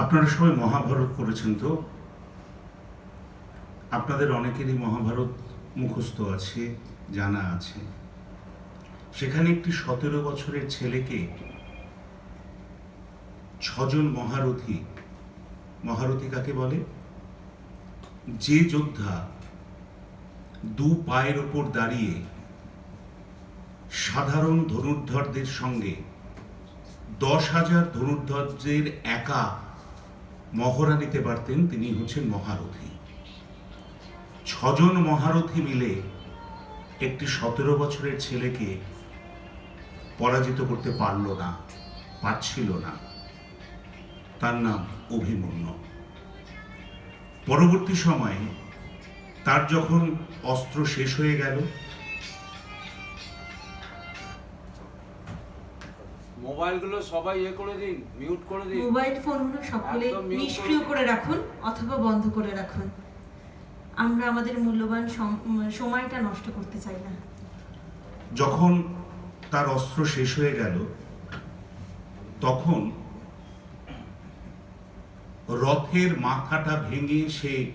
আপনারা সবাই মহাভারত পড়েছেন তো? আপনাদের অনেকেরই মহাভারত মুখস্থ আছে, জানা আছে। সেখানে একটি সতেরো বছরের ছেলেকে ছজন মহারথী মহারথী কাকে বলে? যে যোদ্ধা দু পায়ের ওপর দাঁড়িয়ে সাধারণ ধনুর্ধরদের সঙ্গে দশ হাজার ধনুর্ধরদের একা মহড়া নিতে পারতেন তিনি হচ্ছেন মহারথী। ছজন মহারথী মিলে একটি সতেরো বছরের ছেলেকে পরাজিত করতে পারল না, পারছিল না। তার নাম অভিমন্যু। পরবর্তী সময়ে তার যখন অস্ত্র শেষ হয়ে গেল মোবাইলগুলো সবাই ইয়ে করে দিন মিউট করে দিন। মোবাইল ফোনগুলো সকলে একদম নিষ্ক্রিয় করে- করে রাখুন অথবা বন্ধ করে রাখুন। আমরা আমাদের মূল্যবান সময়টা নষ্ট করতে চাই না। যখন তার অস্ত্র শেষ হয়ে গেল তখন রথের মাথাটা ভেঙে সে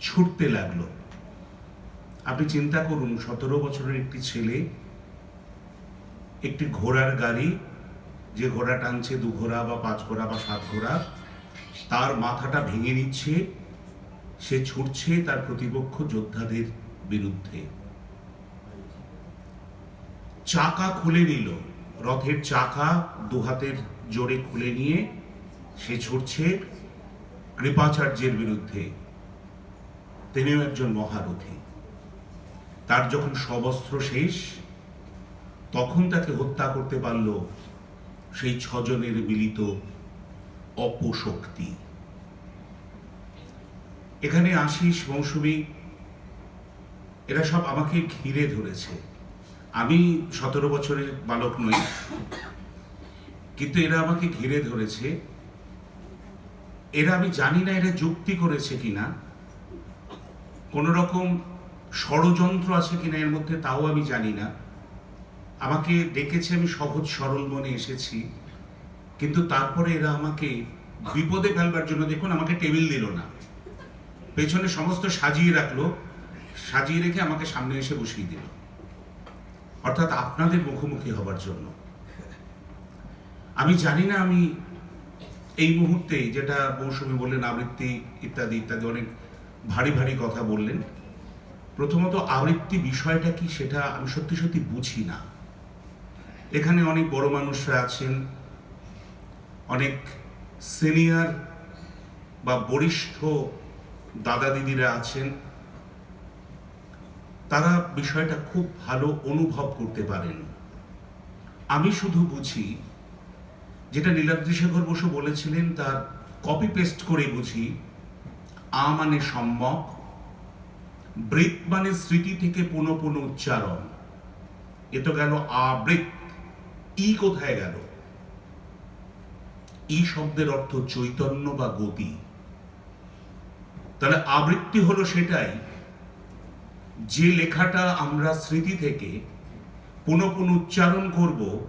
ছুটতে লাগল। আপনি চিন্তা করুন সতেরো বছরের একটি ছেলে একটি ঘোড়ার গাড়ি, যে ঘোড়া টানছে দু ঘোড়া বা পাঁচ ঘোড়া বা সাত ঘোড়া, তার মাথাটা ভেঙে নিচ্ছে, সে ছুটছে তার প্রতিপক্ষ যোদ্ধাদের বিরুদ্ধে। চাকা খুলে নিল। রথের চাকা দু হাতের জোরে খুলে নিয়ে সে ছুটছে কৃপাচার্যের বিরুদ্ধে। তিনিও একজন মহারথী। তার যখন সবস্ত্র শেষ তখন তাকে হত্যা করতে পারল সেই ছজনের মিলিত অপশক্তি। এখানে আশিস মৌসুমী, এরা সব আমাকে ঘিরে ধরেছে। আমি সতেরো বছরের বালক নই, কিন্তু এরা আমাকে ঘিরে ধরেছে। এরা আমি জানি না এরা যুক্তি করেছে কিনা কোন রকম ষড়যন্ত্র আছে কিনা এর মধ্যে তাও আমি জানি না। আমাকে ডেকেছে, আমি সহজ সরল মনে এসেছি। কিন্তু তারপরে এরা আমাকে বিপদে ফেলবার জন্য দেখুন আমাকে টেবিল দিল না। পেছনে সমস্ত সাজিয়ে রাখল, সাজিয়ে রেখে আমাকে সামনে এসে বসিয়ে দিল। অর্থাৎ আপনাদের মুখোমুখি হবার জন্য। আমি জানি না আমি এই মুহূর্তে যেটা মৌসুমি বললেন, আবৃত্তি ইত্যাদি ইত্যাদি অনেক ভারী ভারী কথা বললেন। প্রথমত আবৃত্তি বিষয়টা কি সেটা আমি সত্যি সত্যি বুঝি না। এখানে অনেক বড় মানুষরা আছেন, অনেক সিনিয়র বা বরিষ্ঠ দাদা দিদিরা আছেন। তারা বিষয়টা খুব ভালো অনুভব করতে পারেন। আমি শুধু বুঝি, যেটা নীলাদ্রি শেখর বসু বলেছিলেন, তার কপি পেস্ট করে বুঝি আ মানে সম্যক, বৃত মানে স্মৃতি থেকে পুনঃ পুনঃ উচ্চারণ। এ তো গেল আবৃত ই কোথায় গেল? ই শব্দের অর্থ চৈতন্য বা গতি। তাহলে আবৃত্তি হলো সেটাই, যে লেখাটা আমরা স্মৃতি থেকে পুনঃ পুনঃ উচ্চারণ করব,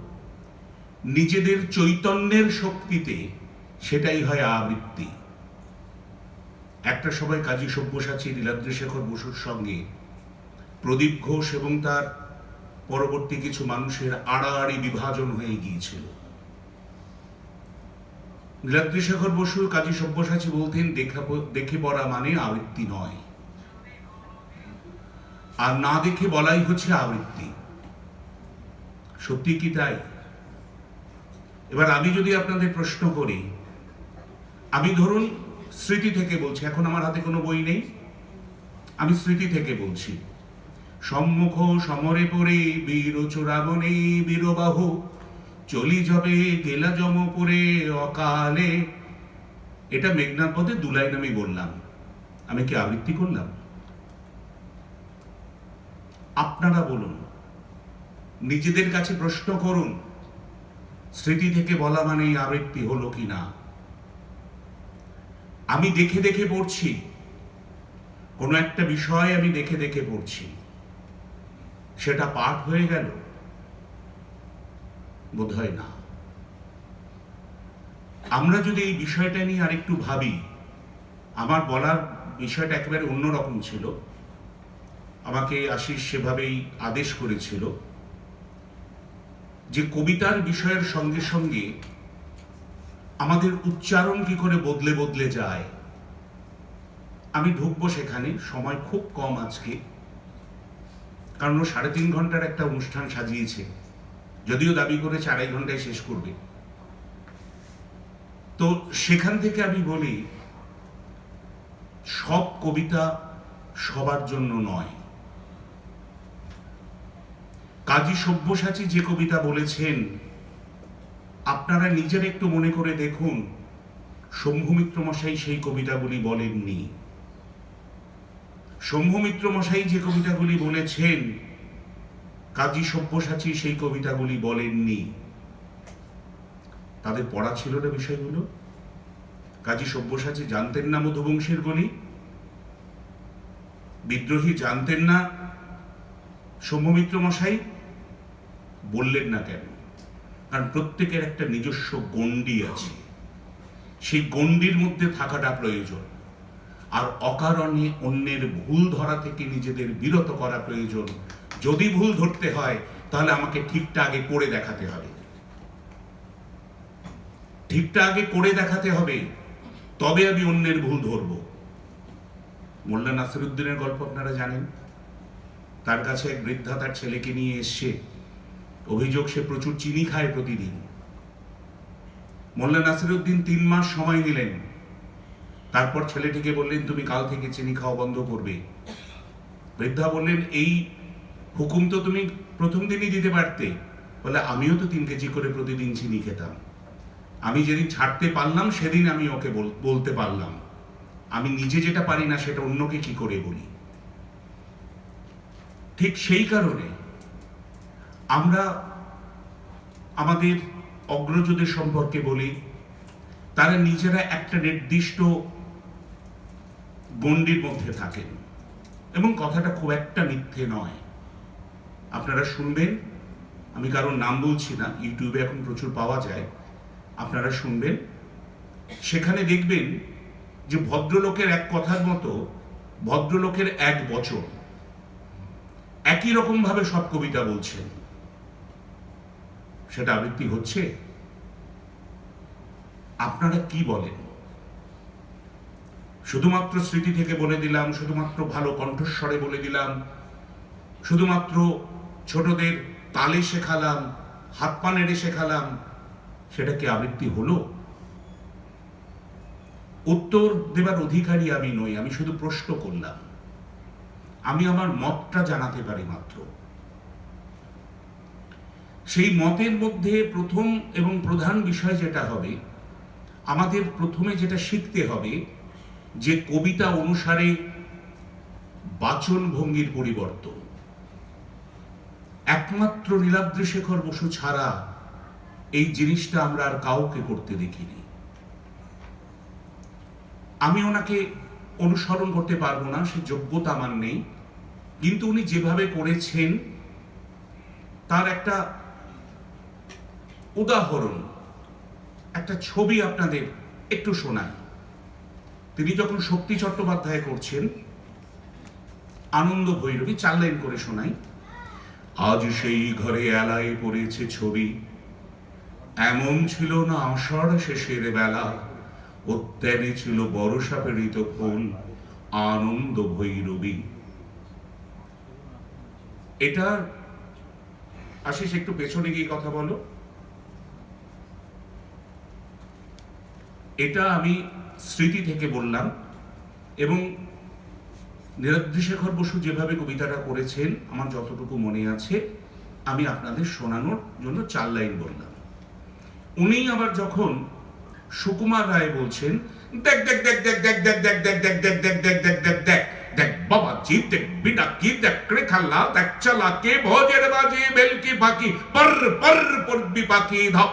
নিজেদের চৈতন্যের শক্তিতে সেটাই হয় আবৃত্তি। একটা সময় কাজী সব্যসাচী নীলাদ্রি শেখর বসুর সঙ্গে প্রদীপ ঘোষ এবং তার পরবর্তী কিছু মানুষের আড়াআড়ি বিভাজন হয়ে গিয়েছিল। নীলাদ্রি শেখর বসু কাজী সব্যসাচী বলতেন, দেখা দেখে পড়া মানে আবৃত্তি নয়। আর না দেখে বলাই হচ্ছে আবৃত্তি। সত্যি কি তাই? এবার আমি যদি আপনাদের প্রশ্ন করি, আমি ধরুন স্মৃতি থেকে বলছি, এখন আমার হাতে কোনো বই নেই। আমি স্মৃতি থেকে বলছি সম্মুখ সমরে পড়ে বীর চূড়াবনে বীরবাহু। চলি যাবে গেলা পরে অকালে। এটা মেঘনাথ পথে দু লাইন আমি বললাম। আমি কি আবৃত্তি করলাম? আপনারা বলুন, নিজেদের কাছে প্রশ্ন করুন, স্মৃতি থেকে বলা মানেই আবৃত্তি হলো কি না? আমি দেখে দেখে পড়ছি, কোনো একটা বিষয় আমি দেখে দেখে পড়ছি। সেটা পাঠ হয়ে গেল? বোধ হয় না। আমরা যদি এই বিষয়টা নিয়ে আরেকটু ভাবি, আমার বলার বিষয়টা একেবারে অন্যরকম ছিল। আমাকে আশিস সেভাবেই আদেশ করেছিল যে কবিতার বিষয়ের সঙ্গে সঙ্গে আমাদের উচ্চারণ কি করে বদলে বদলে যায়। আমি ঢুকবো সেখানে, সময় খুব কম আজকে। কারণ ও সাড়ে তিন ঘণ্টার একটা অনুষ্ঠান সাজিয়েছে। যদিও দাবি করেছে আড়াই ঘন্টায় শেষ করবে। তো সেখান থেকে আমি বলি, সব কবিতা সবার জন্য নয়। কাজী সব্যসাচী যে কবিতা বলেছেন, আপনারা নিজের একটু মনে করে দেখুন শম্ভুমিত্র মশাই সেই কবিতাগুলি বলেননি। শম্ভুমিত্র মশাই যে কবিতাগুলি বলেছেন, কাজী সব্যসাচী সেই কবিতাগুলি বলেননি। তাদের পড়া ছিল না বিষয়গুলো? কাজী সব্যসাচী জানতেন না মধুবংশের গলি? বিদ্রোহী জানতেন না? সৌম্যমিত্র মশাই বললেন না কেন? কারণ প্রত্যেকের একটা নিজস্ব গণ্ডি আছে। সেই গণ্ডির মধ্যে থাকাটা প্রয়োজন। আর অকারণে অন্যের ভুল ধরা থেকে নিজেদের বিরত করা প্রয়োজন। যদি ভুল ধরতে হয়, তাহলে আমাকে ঠিকটা আগে করে দেখাতে হবে। ঠিকটা আগে করে দেখাতে হবে, তবে আমি অন্যের ভুল ধরব। মোল্লা নাসিরুদ্দিনের গল্প আপনারা জানেন। তার কাছে এক বৃদ্ধা তার ছেলেকে নিয়ে এসছে। অভিযোগ, সে প্রচুর চিনি খায় প্রতিদিন। মোল্লা নাসিরুদ্দিন তিন মাস সময় নিলেন তারপর ছেলেটিকে বললেন, তুমি কাল থেকে চিনি খাওয়া বন্ধ করবে। বৃদ্ধা বললেন, এই হুকুম তো তুমি প্রথম দিনই দিতে পারতে। বলে, আমিও তো তিন কেজি করে প্রতিদিন চিনি খেতাম। আমি যেদিন ছাড়তে পারলাম, সেদিন আমি ওকে বল- বলতে পারলাম। আমি নিজে যেটা পারি না, সেটা অন্যকে কি করে বলি? ঠিক সেই কারণে আমরা আমাদের অগ্রজদের সম্পর্কে বলি, তারা নিজেরা একটা নির্দিষ্ট গণ্ডির মধ্যে থাকেন। এবং কথাটা খুব একটা মিথ্যে নয়। আপনারা শুনবেন, আমি কারোর নাম বলছি না, ইউটিউবে এখন প্রচুর পাওয়া যায়, আপনারা শুনবেন। সেখানে দেখবেন যে ভদ্রলোকের এক কথার মতো, ভদ্রলোকের এক বচন। একই রকম ভাবে সব কবিতা বলছেন। সেটা আবৃত্তি হচ্ছে? আপনারা কি বলেন? শুধুমাত্র স্মৃতি থেকে বলে দিলাম, শুধুমাত্র ভালো কণ্ঠস্বরে বলে দিলাম, শুধুমাত্র ছোটদের তালে শেখালাম, হাত পা নেড়ে শেখালাম, সেটা কি আবৃত্তি হলো? উত্তর দেবার অধিকারী আমি নই, আমি শুধু প্রশ্ন করলাম। আমি আমার মতটা জানাতে পারি মাত্র। সেই মতের মধ্যে প্রথম এবং প্রধান বিষয় যেটা হবে, আমাদের প্রথমে যেটা শিখতে হবে যে কবিতা অনুসারে বাচন ভঙ্গির পরিবর্তন। একমাত্র নীলাদ্রি শেখর বসু ছাড়া এই জিনিসটা আমরা আর কাউকে করতে দেখিনি। আমি ওনাকে অনুসরণ করতে পারব না, সে যোগ্যতা আমার নেই। কিন্তু উনি যেভাবে করেছেন, তার একটা উদাহরণ, একটা ছবি আপনাদের একটু শোনাই। তিনি যখন শক্তি চট্টোপাধ্যায় করছেন, আনন্দ ভৈরবী চার লাইন করে শোনাই, আজ সেই ঘরে এলায় পড়েছে ছবি। এমন ছিল না আষাঢ় শেষের বেলা। উদ্যানে ছিল বরষা প্রেরিত ফুল আনন্দ ভৈরবী। এটা আশিস, একটু পেছনে গিয়ে কথা বলো। এটা আমি স্মৃতি থেকে বললাম এবং নীলাদ্রিশেখর বসু যেভাবে কবিতাটা করেছেন আমার যতটুকু মনে আছে আমি আপনাদের শোনানোর জন্য চার লাইন বললাম উনি আবার যখন সুকুমার রায় বলছেন দেখ দেখ দেখ দেখ দেখ দেখ দেখ দেখ দেখ দেখ দেখ দেখ দেখ দেখ দেখ দেখ বাবা জি দেখ বিনা কি দেখ রে খাল্লা দেখ চালা কে ভোজের বাজি বেলকি পাখি পর পর পড়বি পাখি ধপ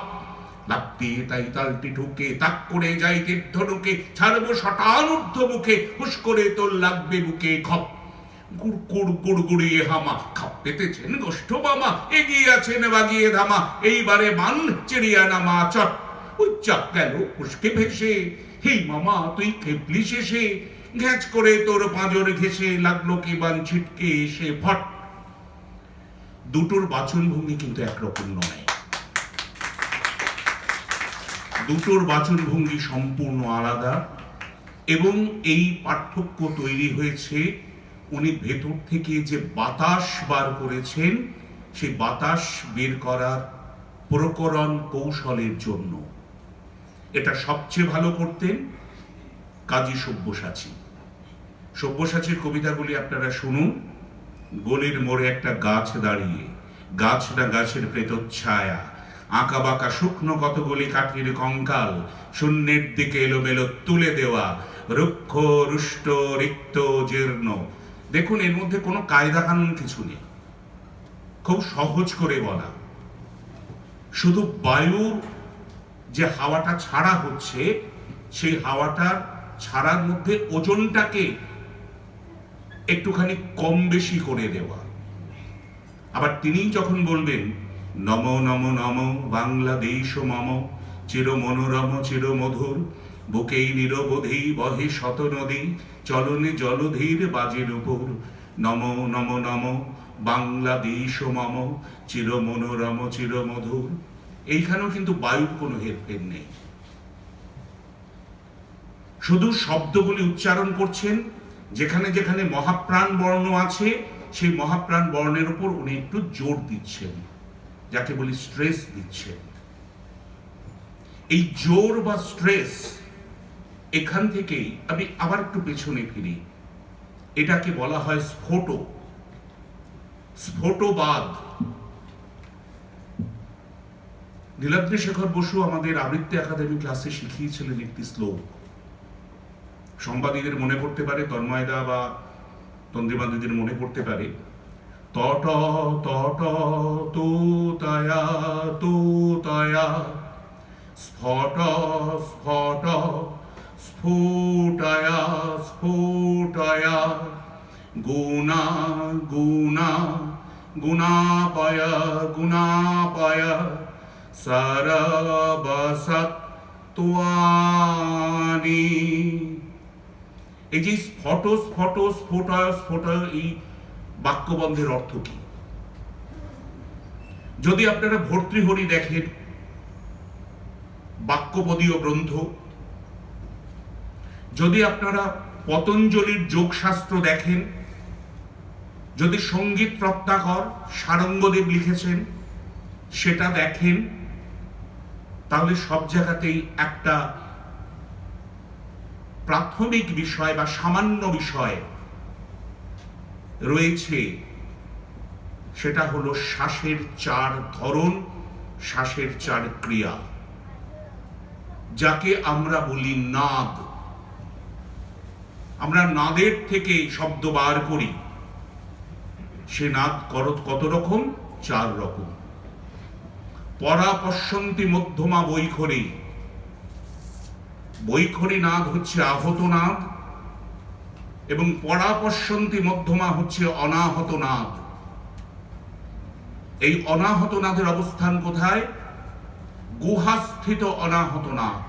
লাভ তাই তালটি ঢুকে, তাক করে যাই তীর্থ ঢুকে ছাড়বো মুখে হুস করে তোর লাগবে বুকে খপ গুড় গুড় গুড় গুড়িয়ে হামা, খাপ পেতেছেন গোষ্ঠ বামা এগিয়ে আছেন বাগিয়ে ধামা, এইবারে মান চট। ওই চাপ গেল উসকে ভেসে, হেই মামা, তুই খেপলি শেষে। ঘ্যাচ করে তোর পাঁজর ঘেসে লাগল কি বান ছিটকে এসে ফট দুটোর বাচন ভঙ্গি কিন্তু একরকম নয়। দুটোর বাচন ভঙ্গি সম্পূর্ণ আলাদা এবং এই পার্থক্য তৈরি হয়েছে উনি ভেতর থেকে যে বাতাস বার করেছেন, সেই বাতাস বের করার প্রকরণ কৌশলের জন্য। এটা সবচেয়ে ভালো করতেন কাজী সব্যসাচী। সব্যসাচীর কবিতাগুলি আপনারা শুনুন। গলির মোড়ে একটা গাছ দাঁড়িয়ে, গাছ না গাছের প্রেতচ্ছায়া আঁকা বাঁকা শুকনো কতগুলি কাঠির কঙ্কাল, শূন্যের দিকে এলোমেলো তুলে দেওয়া, রুক্ষ, রুষ্ট, রিক্ত, জীর্ণ। দেখুন, এর মধ্যে কোনো কায়দা কানুন কিছু নেই। খুব সহজ করে বলা। শুধু বায়ুর যে হাওয়াটা ছাড়া হচ্ছে, সেই হাওয়াটার ছাড়ার মধ্যে ওজনটাকে একটুখানি কম বেশি করে দেওয়া। আবার তিনি যখন বলবেন নম নম নম, বাংলাদেশ মম চির মনোরম চির মধুর বুকেই নিরবধি, বহে শত নদী চলনে জলধীর বাজের উপর। নম নম নম, বাংলাদেশ মম চির মনোরম চির মধুর এইখানেও কিন্তু বায়ুর কোনো হেরফের নেই। শুধু শব্দগুলি উচ্চারণ করছেন, যেখানে যেখানে মহাপ্রাণ বর্ণ আছে, সেই মহাপ্রাণ বর্ণের উপর উনি একটু জোর দিচ্ছেন। যাকে বলি স্ট্রেস দিচ্ছেন এই জোর বা স্ট্রেস এখান থেকেই আমি আবার একটু পেছনে ফিরি। এটাকে বলা হয় স্ফোট। স্ফোটবাদ। নীলাদ্রি শেখর বসু আমাদের আবৃত্তি একাডেমি ক্লাসে শিখিয়েছিলেন একটি শ্লোক। সম্পাদীদের মনে পড়তে পারে, তন্ময়দা বা তন্দ্রিমাদিদের মনে পড়তে পারে। তট তট তো তয়া তো তয়া স্ফট স্ফট, স্ফুটয়া স্ফুটয়া। গুণা গুণা, গুণাপয় গুণাপয়। সরবসত্বানি এই যে স্ফট স্ফট স্ফোট স্ফোট এই বাক্যবন্ধের অর্থ কি? যদি আপনারা ভর্তৃহরি দেখেন, বাক্যপদীয় গ্রন্থ, যদি আপনারা পতঞ্জলির যোগশাস্ত্র দেখেন, যদি সংগীত রত্নাকর সারঙ্গদেব লিখেছেন, সেটা দেখেন, তাহলে সব জায়গাতেই একটা প্রাথমিক বিষয় বা সামান্য বিষয় রয়েছে, সেটা হলো শ্বাসের চার ধরন, শ্বাসের চার ক্রিয়া। যাকে আমরা বলি নাদ। আমরা নাদের থেকে শব্দ বার করি। সে নাদ কত রকম? চার রকম। পরা পশ্যন্তি মধ্যমা বৈখরি। বৈখরি নাদ হচ্ছে আহত নাদ। এবং পরা পশ্যন্তি মধ্যমা হচ্ছে অনাহত নাদ এই অনাহত নাদের অবস্থান কোথায়? গুহাস্থিত অনাহত নাদ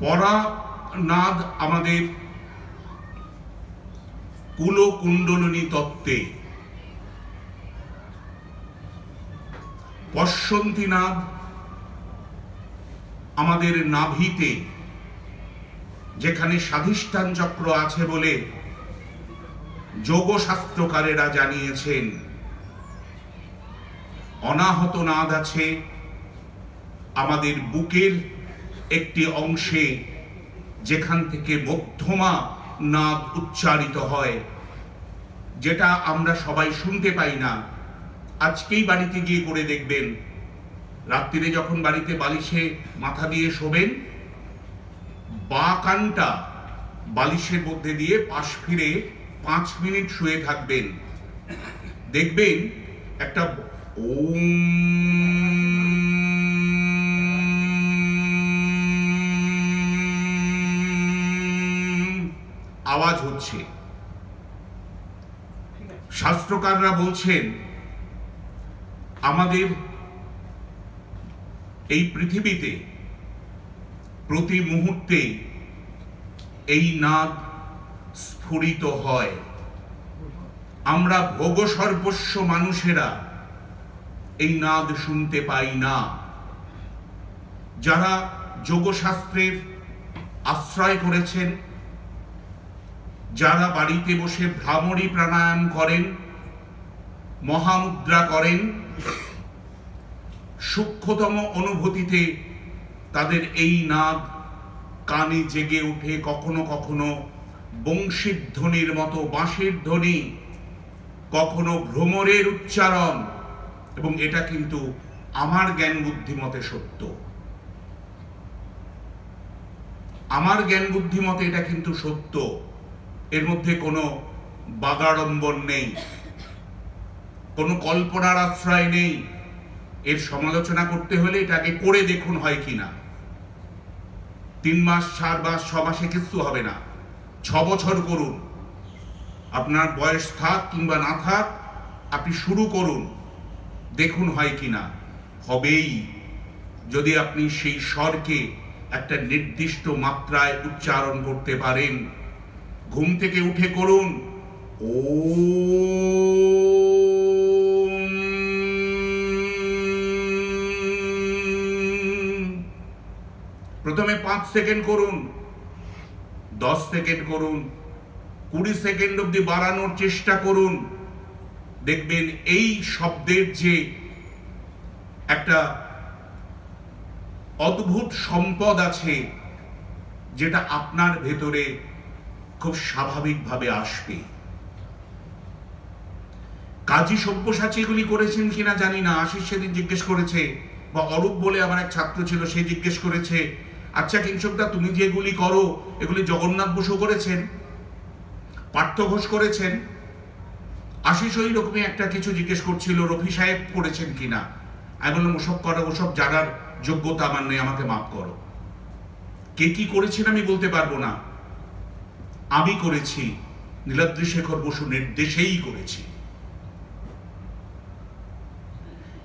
পরা নাদ আমাদের কুলকুণ্ডলিনী তত্ত্বে। পশ্বন্তী নাদ আমাদের নাভিতে যেখানে স্বাধিষ্ঠান চক্র আছে বলে যোগশাস্ত্রকারেরা জানিয়েছেন। অনাহত নাদ আছে আমাদের বুকের একটি অংশে যেখান থেকে মধ্যমা নাদ উচ্চারিত হয়, যেটা আমরা সবাই শুনতে পাই না। আজকেই বাড়িতে গিয়ে করে দেখবেন। রাত্রিরে যখন বাড়িতে বালিশে মাথা দিয়ে শোবেন বা কানটা বালিশের মধ্যে দিয়ে পাশ ফিরে পাঁচ মিনিট শুয়ে থাকবেন। দেখবেন একটা ওম আওয়াজ হচ্ছে। শাস্ত্রকাররা বলছেন, আমাদের এই পৃথিবীতে প্রতি মুহূর্তে এই নাদ স্ফুরিত হয়। আমরা ভোগ সর্বস্ব মানুষেরা এই নাদ শুনতে পাই না। যারা যোগশাস্ত্রের আশ্রয় করেছেন, যারা বাড়িতে বসে ভ্রামরী প্রাণায়াম করেন, মহামুদ্রা করেন, সূক্ষ্মতম অনুভূতিতে তাদের এই নাদ কানে জেগে ওঠে কখনো কখনো বংশীর ধ্বনির মতো বাঁশির ধ্বনি, কখনো ভ্রমরের উচ্চারণ, এবং এটা কিন্তু আমার জ্ঞান বুদ্ধিমতে সত্য। আমার জ্ঞান বুদ্ধিমতে এটা কিন্তু সত্য। এর মধ্যে কোনো বাগাড়ম্বর নেই, কোনো কল্পনার আশ্রয় নেই। এর সমালোচনা করতে হলে এটাকে করে দেখুন হয় কিনা। তিন মাস, চার মাস, ছ মাসে কিছু হবে না। ছ বছর করুন। আপনার বয়স থাক কিংবা না থাক, আপনি শুরু করুন। দেখুন হয় কি না। হবেই। যদি আপনি সেই স্বরকে একটা নির্দিষ্ট মাত্রায় উচ্চারণ করতে পারেন, ঘুম থেকে উঠে করুন। ও প্রথমে পাঁচ সেকেন্ড করুন, দশ সেকেন্ড করুন, কুড়ি সেকেন্ড অবধি বাড়ানোর চেষ্টা করুন। দেখবেন এই শব্দের যে একটা অদ্ভুত সম্পদ আছে, যেটা আপনার ভেতরে খুব স্বাভাবিকভাবে আসবে। কাজী সব্যসাচী এগুলি করেছেন কিনা জানি না। আশিস সেদিন জিজ্ঞেস করেছে, বা অরূপ বলে আমার এক ছাত্র ছিল, সে জিজ্ঞেস করেছে আচ্ছা কিংসকদা তুমি যে এগুলি করো, এগুলি জগন্নাথ বসু করেছেন, পার্থ ঘোষ করেছেন। আশিস ওই রকমই একটা কিছু জিজ্ঞেস করছিল, রফি সাহেব করেছেন কিনা? আমি বললাম, ওসব করো, ওসব জানার যোগ্যতা আমার নেই, আমাকে মাফ করো। কে কি করেছেন আমি বলতে পারব না। আমি করেছি নীলাদ্রি শেখর বসু নির্দেশেই করেছি।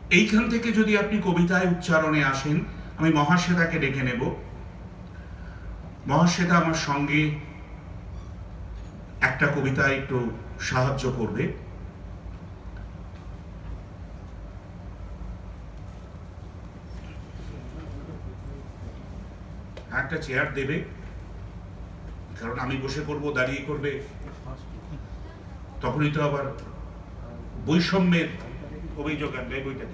এইখান থেকে যদি আপনি কবিতায় উচ্চারণে আসেন, আমি মহাশ্বেতাকে ডেকে নেব। মহাশ্বেতা আমার সঙ্গে একটা কবিতায় একটু সাহায্য করবে। একটা চেয়ার দেবে, কারণ আমি বসে করব দাঁড়িয়ে করবে। তখনই তো আবার বৈষম্যের অভিযোগ আনবে বইটা